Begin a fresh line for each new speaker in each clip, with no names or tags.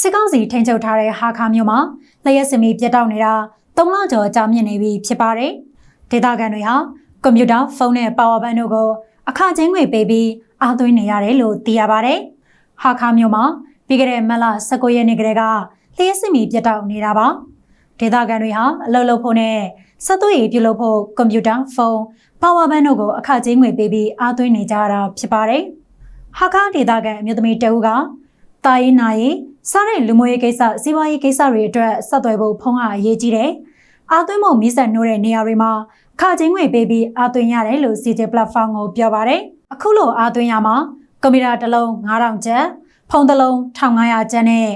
စစ်ကောင်စီထိန်းချုပ်ထားတဲ့ဟာခါမြို့မှာလျှက်စမီပြတ်တောက်နေတာ၃လကျော်ကြာမြင့်နေပြီဖြစ်ပါတယ်။ဒေသခံတွေဟာကွန်ပျူတာဖုန်းနဲ့ပါဝါဘန်တို့ကိုအခချင်းငွေပေးပြီးအားသွင်းနေရတယ်လို့သိရပါတယ်။ဟာခါမြို့မှာပြီးခဲ့တဲ့မတ်လ19ရက်နေ့ကတည်းကလျှက်စမီပြတ်တောက်နေတာပါ။ဒေသခံတွေဟာအလုပ်လုပ်ဖို့နဲ့ဆက်သွယ်ရေးပြုလုပ်ဖို့ကွန်ပျူတာဖုန်းပါဝါဘန်တို့ကိုအခချင်းငွေပေးပြီးအားသွင်းနေကြတာဖြစ်ပါတယ်။ဟာခါဒေသခံအမျိုးသမီးတအူးက တာရင်နာရီစားတဲ့လူမျိုးရေးကိစ္စစီးပွားရေးကိစ္စတွေအတွက်ဆက်သွယ်ဖို့ဖုန်းကအရေးကြီးတယ်။အားသွင်းဖို့မိဆက်နှိုးတဲ့နေရာတွေမှာအခချင်းငွေပေးပြီးအားသွင်းရတယ်လို့ CJ platform ကိုပြောပါတယ်။အခုလိုအားသွင်းရမှာကွန်ပျူတာတစ်လုံး9000ကျပ်ဖုန်းတစ်လုံး1500ကျပ်နဲ့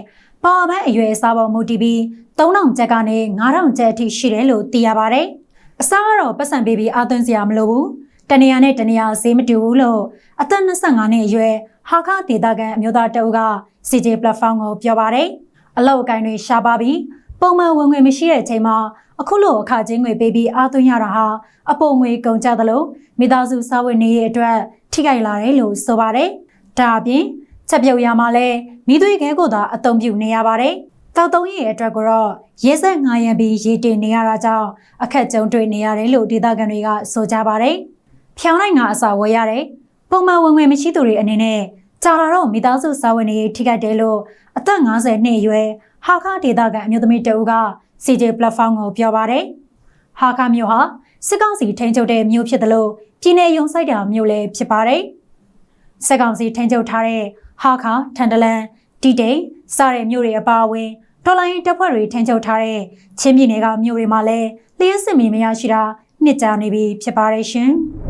ပါဝါဘန်အရွယ်အစားပေါ်မူတည်ပြီး3000ကျပ်ကနေ9000ကျပ်အထိရှိတယ်လို့သိရပါတယ်။အစားကတော့ပတ်စံပေးပြီးအားသွင်းစရာမလိုဘူး။ တနေရာနဲ့တနေရာဈေးမတူဘူးလို့အသက်25နှစ်အရွယ်ဟာခဒေတာကန်အမျိုးသားတအုပ်က CJ platform ကိုပြောပါတယ်။အလောက်အကိုင်းတွေရှားပါပြီးပုံမှန်ဝင်ငွေမရှိတဲ့အချိန်မှာအခုလိုအခချင်းငွေပေးပြီးအားသွင်းရတာဟာအပုံငွေကုန်ကြသလိုမိသားစုစားဝတ်နေရေးအတွက်ထိခိုက်လာတယ်လို့ဆိုပါတယ်။ဒါအပြင်ချက်ပြုတ်ရမှာလဲမိသွေးခဲကိုသာအသုံးပြုနေရပါတယ်။တောက်တုံးရဲ့အတွက်ကိုတော့ရေဆက်ငာရံပြီးရေတင်နေရတာကြောင့်အခက်ကြုံတွေ့နေရတယ်လို့ဒေသခံတွေကဆိုကြပါတယ်။ ဖြောင်းနိုင်ကအစာဝယ်ရတယ်။ပုံမှန်ဝင်ငွေမရှိသူတွေအနေနဲ့ကြာလာတော့မိသားစုစားဝတ်နေရေးထိခိုက်တယ်လို့အသက်50နှစ်အရွယ်ဟာခဒေတာကန်အမျိုးသမီးတဦးက CJ platform ကိုပြောပါတယ်။ဟာခမျိုးဟာစစ်ကောင်စီထိန်းချုပ်တဲ့မျိုးဖြစ်တယ်လို့ပြည်내ရုံဆိုင်တာမျိုးလည်းဖြစ်ပါတယ်။စစ်ကောင်စီထိန်းချုပ်ထားတဲ့ဟာခထန်တလန်တီတိန်စတဲ့မျိုးတွေအပါအဝင်တော်လိုင်းတပ်ဖွဲ့တွေထိန်းချုပ်ထားတဲ့ချင်းပြည်နယ်ကမျိုးတွေမှာလည်းလျှက်စစ်မီမရရှိတာနှစ်ကြာနေပြီဖြစ်ပါတယ်ရှင်။